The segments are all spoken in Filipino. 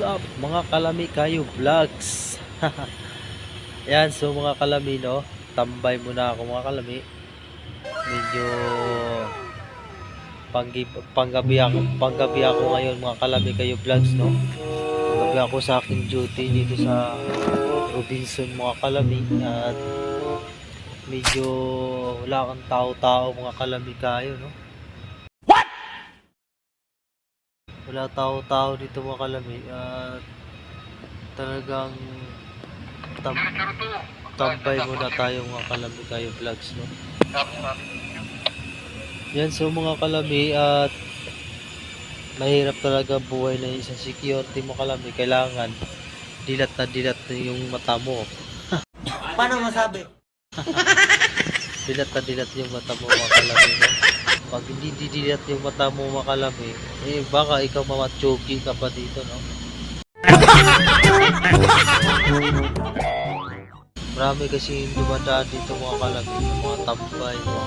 Up mga kalami kayo vlogs. Yan so mga kalami no? Tambay muna ako mga kalami. Medyo panggabi ako panggabi ako ngayon mga kalami kayo vlogs no? Panggabi ako sa aking duty dito sa Robinson mga kalami. At medyo wala kang tao-tao mga kalami kayo no wala tao-tao dito mga kalami at talagang tam tambay muna tayo mga kalami kayo vlogs no yan so mga kalami at mahirap talaga buhay na isang security mo kalami kailangan dilat na dilat na yung mata mo Paano masabi? dilat na dilat yung mata mo mga kalami no? Pag hindi didilat yung mata mo mga kalami eh baka ikaw mamatsugi ka pa dito no marami kasi yung dumadaan dito mga kalami yung mga tambay mga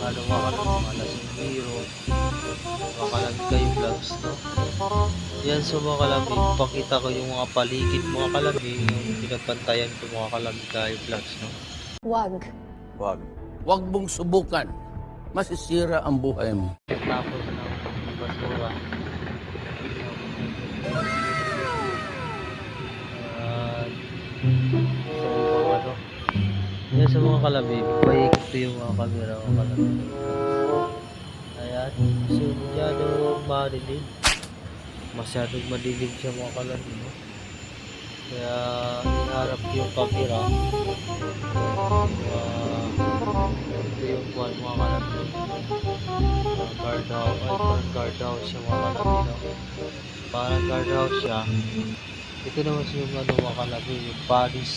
ano mga kalami mga lasing biro mga kalami kayo vlogs no yan so mga kalami pakita ko yung mga paligid mga kalami yung pinapantayan ko mga kalami kayo vlogs no Wag. Wag. Wag mong subukan. Masisira ang buhay mo. tapos ng basura. Ano. Yan sa mga kalabi, paikot ko yung mga camera mga kalabi. Ayan, masyadong madilim. Masyadong madilim siya mga kalabi. No? Kaya iharap ko yung camera. Uh, ito yung buwan mga kalabi uh, guard house, ay parang guard house siya mga kalabi, no? Parang guard house siya. Ito naman siya yung ano mga kalabi, yung Paris.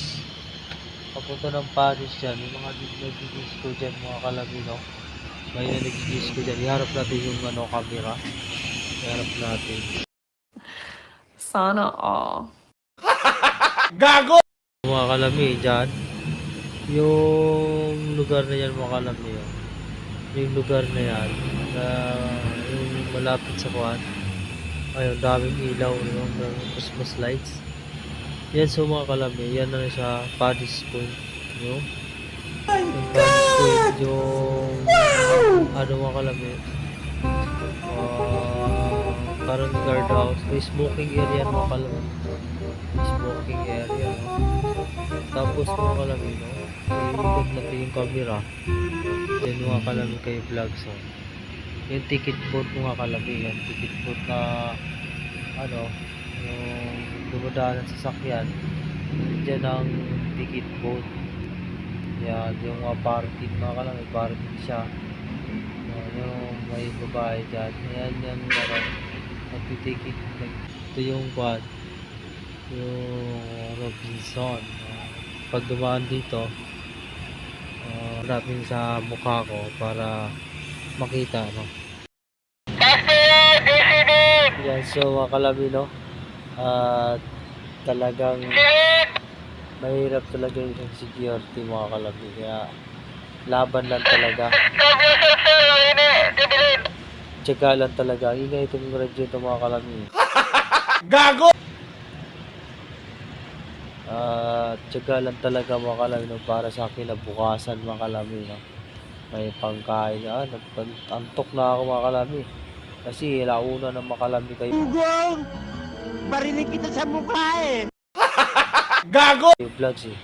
Papunta ng Paris yan, yung mga nagdidisco dyan mga kalabi, no? May na nagdidisco dyan. Iharap natin yung ano, camera. Iharap natin. Sana all. Mga kalami, dyan. Yung lugar na yan mga kalami, oh. yung lugar na yan, na yung malapit sa kuhan. Ayun, daming ilaw, no? ng Christmas lights. Yan so mga kalami, yan na sa Paddy's Point. No? Yung Paddy's Point, yung ano mga kalami, ah, parang guard house, may smoking area mga kalami. May smoking area? Tapos mga kalami, no? Iikot natin yung camera. Yan mga kalami kayo vlogs, oh. Yung ticket booth mga kalami, yan ticket booth na ano, yung dumadaan ng sasakyan. Diyan ang ticket booth. Yan, yung mga parking mga kalami, parking siya. Yan, yung may babae dyan. Yan, yan, nagtitikit, nag, ito yung quad, yung Robinson. Pag dumaan dito, uh, harapin sa mukha ko para makita, no? Yan, so mga kalabi, no? At talagang mahirap talaga yung security mga kalabi. Kaya laban lang talaga. Tsaka lang talaga. Ingay itong radyo ito mga kalabi. Gago! At lang talaga mga kalami no, para sa akin na bukasan mga kalami no. May pangkain ah, nagpantok na ako mga kalami. Kasi launa na makalami kayo. Ugong! Barinig kita sa mukha eh! Gago! Vlogs eh.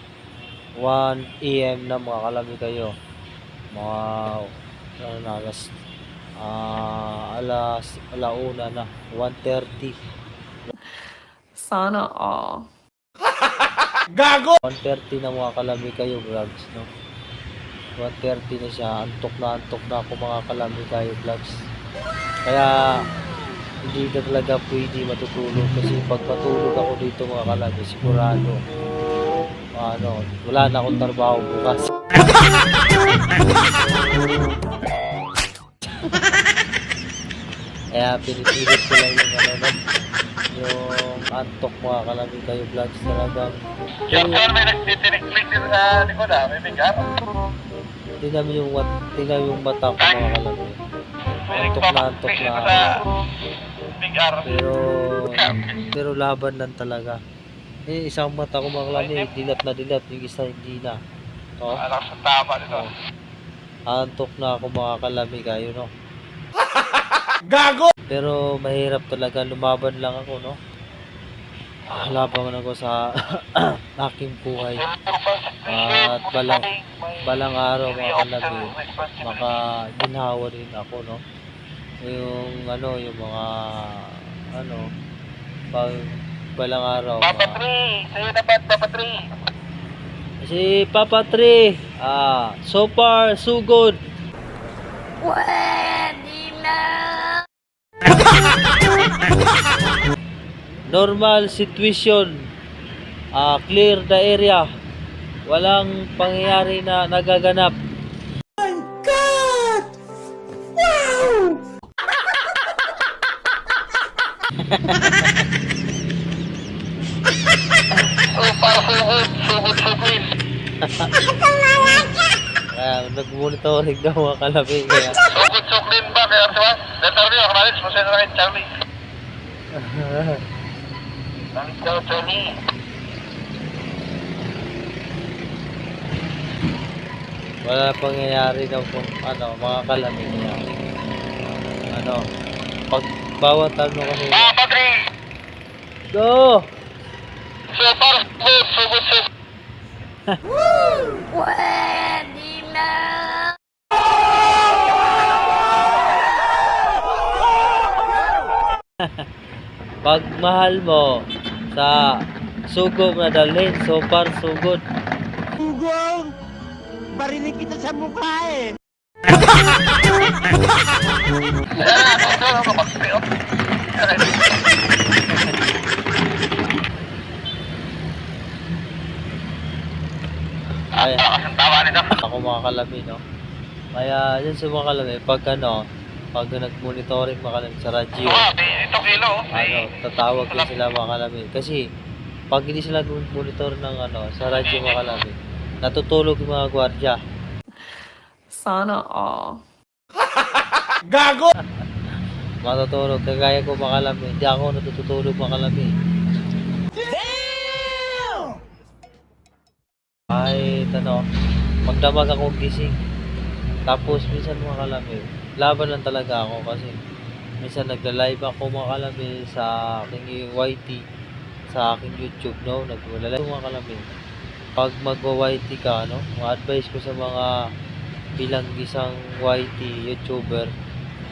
1 AM na mga kalami kayo. Mga ano na alas ah alas alauna na 1.30 Sana all. Gago! 1.30 na mga kalami kayo vlogs no? 1.30 na siya. Antok na antok na ako mga kalami kayo vlogs. Kaya hindi na talaga pwede matutulog kasi pag matulog ako dito mga kalami sigurado ano wala na akong trabaho bukas kaya pinipilit ko lang yung ano no yung antok mga kalami kayo vlogs talagang Yung tol, may nagtitinik-click din sa likod ah, may bigar. Tingnan mo yung, tingnan yung mata ko mga kalami. May Antok na antok na. Pero pero laban lang talaga. Eh, isang mata ko mga kalami, dilat na dilat, yung isa hindi na. Oh, Anak sa tama nito. antok na ako mga kalami kayo, no? Gago! Pero mahirap talaga, lumaban lang ako, no? Laban ako sa aking buhay. At balang, balang araw mga kalami, maka ginhawa rin ako, no? Yung ano, yung mga ano, pag balang araw, Papa mga, 3, sa'yo dapat, Papa 3. si Papa Tre, ah, so far, so good. Normal situation. Ah, clear the area. Walang pangyayari na nagaganap. Sugod, sugod, sugod. Ah, nag-monitoring daw mga kalabi kaya. Sugod ba? Kaya diba? Letter niyo, kamalis, masaya na kay Charlie. Ikaw, Charlie. Wala pangyayari daw kung ano, mga kalabi kaya. Ano, pag bawat ano kasi. Papa 3, Go! super sugod, sugod, sugod. Pag mahal mo sa sugo mo na dalhin, so far so good. Ugong! Barinig kita sa mukha eh! Ay, ako mga kalami, no? Kaya, yun sa mga kalami, pag ano, pag nag-monitoring mga kalami sa radyo, Ah, ito kilo. ano, tatawag din sila mga kalami. Kasi, pag hindi sila monitor ng ano, sa radyo mga kalami, natutulog yung mga gwardya. Sana all. Matutulog, kagaya ko mga kalami, hindi ako natutulog mga kalami. Kahit ano, magdamag ako gising. Tapos minsan mga kalami, laban lang talaga ako kasi minsan nagla-live ako mga kalami sa aking YT, sa aking YouTube, no? Nagla-live mga kalami. Pag magwa-YT ka, no? Mga advice ko sa mga bilang isang YT YouTuber,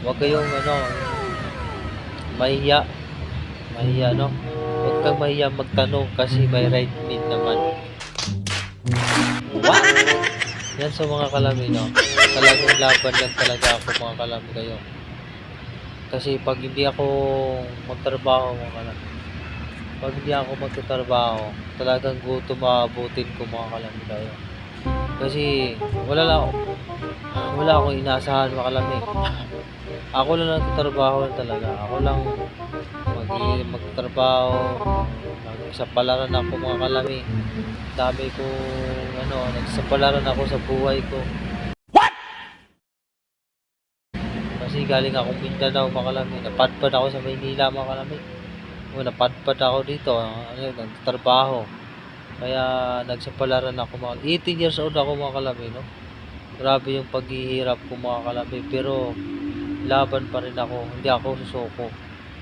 huwag kayong ano, mahiya. Mahiya, no? Huwag kang mahiya magtanong kasi may right mid naman. What? Yan sa mga kalami, no? Talagang laban lang talaga ako mga kalami kayo. Kasi pag hindi ako magtrabaho mga kalami, pag hindi ako magtatrabaho, talagang gutom maabutin ko mga kalami kayo. Kasi wala lang ako, wala akong inaasahan mga kalami. Ako lang nagtatrabaho lang talaga. Ako lang mag magtrabaho, nagsapalaran ako mga kalami. Dami ko ano, nagsapalaran ako sa buhay ko. Kasi galing akong Mindanao mga kalami. Napadpad ako sa Maynila mga kalami. O napadpad ako dito, ano, nagtatrabaho. Kaya nagsapalaran ako mga 18 years old ako mga kalami, no? Grabe yung paghihirap ko mga kalami. Pero laban pa rin ako. Hindi ako susuko.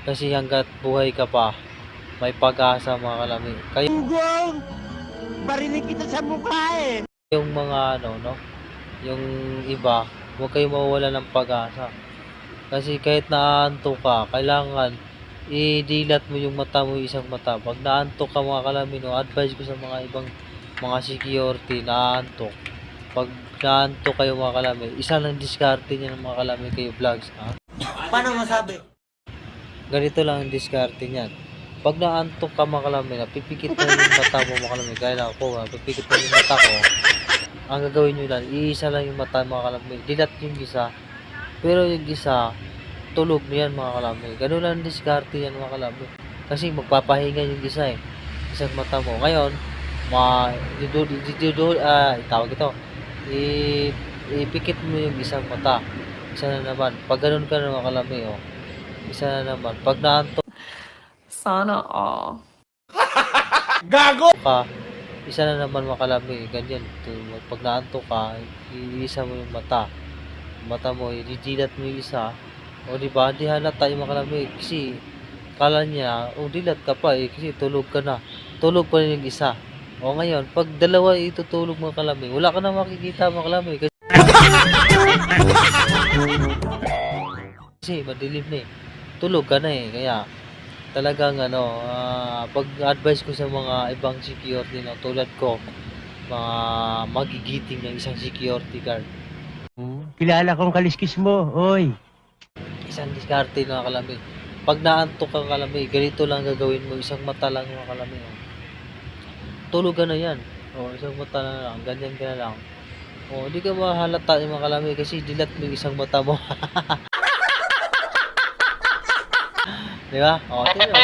Kasi hanggat buhay ka pa, may pag-asa mga kalami. Ugong! Barinig kita sa mukha eh! yung mga ano, no? Yung iba, huwag kayong mawawala ng pag-asa. Kasi kahit naantok ka, kailangan idilat mo yung mata mo yung isang mata. Pag naantok ka mga kalami, no, advice ko sa mga ibang mga security naantok. Pag naantok kayo mga kalami, isa lang diskarte niya ng mga kalami kayo vlogs. Ha? Paano masabi? Ganito lang ang diskarte niyan. Pag naantok ka mga kalami, napipikit mo yung mata mo mga kalami. Kaya na ako, napipikit mo yung mata ko. Ang gagawin nyo lang, iisa lang yung mata mga kalami. Dilat yung isa. Pero yung isa, tulog na yan mga kalami. Ganun lang ang diskarte yan mga kalami. Kasi magpapahinga yung isa eh. Isang mata mo. Ngayon, ma didu didu ah tawag ito. I ipikit mo yung isang mata. Isa na naman. Pag ganun ka na mga kalami, oh. Isa na naman. Pag naantok Sana all. ka, isa na naman makalami, ganyan. Tu- Pag naantok ka, iisa mo yung mata. Mata mo, ididilat mo yung isa. O di ba, hindi halata yung makalami. Kasi, kala niya, o dilat ka pa eh, kasi tulog ka na. Tulog pa rin yung isa. O ngayon, pag dalawa itutulog mo kalami, wala ka na makikita makalami. Kasi, kasi madilim na eh. Tulog ka na eh, kaya talagang ano, ah, pag-advise ko sa mga ibang security na tulad ko, mga magigiting ng isang security guard. Kilala kong kaliskis mo, oy. Isang diskarte na kalami. Pag naantok ka kalami, ganito lang gagawin mo, isang mata lang mga kalami. Oh. Tulog ka na yan. O, isang mata na lang, ganyan ka na lang. O, hindi ka mahalata yung mga kalami kasi dilat mo yung isang mata mo. Di ba? O, mo.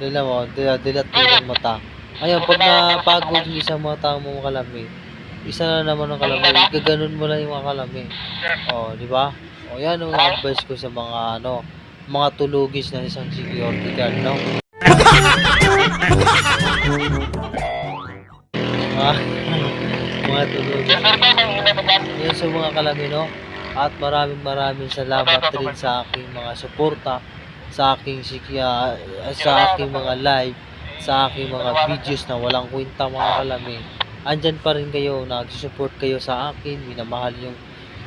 Tingnan mo, dilat, dilat mo yung mata. Ngayon, pag napagod yung isang mata mo kalami, isa na naman ang kalami, gaganon mo lang yung mga kalami. O, di ba? O, yan ang advice ko sa mga, ano, mga tulugis na isang security guard, no? Ah, mga tulugis. Yun sa mga kalami, no? At maraming maraming salamat rin sa aking mga suporta, sa aking sikya, sa aking mga live, sa aking mga videos na walang kwenta mga kalami. Andyan pa rin kayo, nagsusupport kayo sa akin, minamahal yung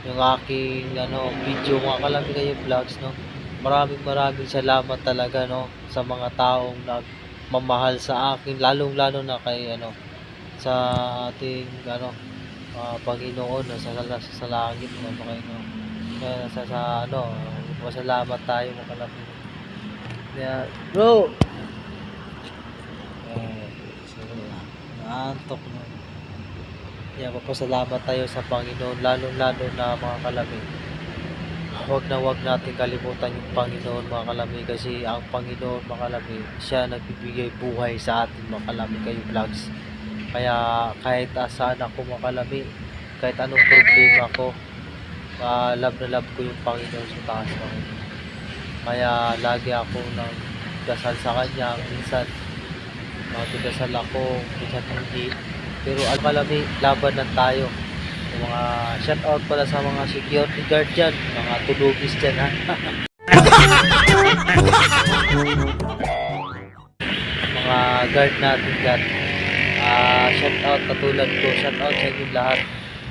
yung aking ano video mga kalami kayo vlogs no. Maraming maraming salamat talaga no sa mga taong nagmamahal sa akin, lalong lalo na kay ano sa ating ano ah, Panginoon no, sa, sa, sa langit no, Panginoon. Kaya sa, sa ano, masalamat tayo mga kalami. Kaya, bro! Eh, na. Naantok na. Kaya papasalamat tayo sa Panginoon, lalong-lalo na mga kalami. Huwag na huwag natin kalimutan yung Panginoon mga kalami kasi ang Panginoon mga kalami, siya nagbibigay buhay sa atin mga kalami kayo vlogs. Kaya kahit asan ako mga kalami, kahit anong problema ko, ah, love na love ko yung Panginoon sa taas Panginoon. Kaya lagi ako nang dasal sa Kanya, minsan magdasal ako, minsan hindi. Pero al kalami, laban lang tayo. Yung mga shout out pala sa mga security guard dyan, mga tulugis dyan ha. mga guard natin dyan. Ah, shout out katulad ko, shout out sa inyo lahat.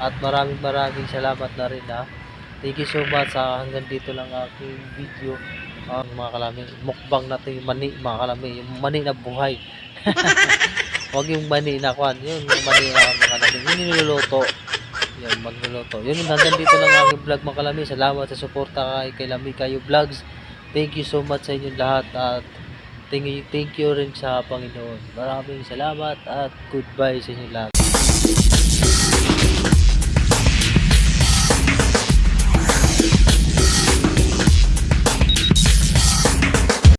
At maraming maraming salamat na rin ha. Thank you so much sa hanggang dito lang aking video. Ang mga kalami, mukbang natin yung mani, mga kalami, yung mani na buhay. Huwag yung mani na kwan, yun yung mani na kwan, mga kalami, yun niluluto. Yan, magluluto. Yun, hanggang dito lang aking vlog mga kalami. Salamat sa suporta kay, kay Lami Kayo Vlogs. Thank you so much sa inyong lahat at thank you, thank you rin sa Panginoon. Maraming salamat at goodbye sa inyong lahat.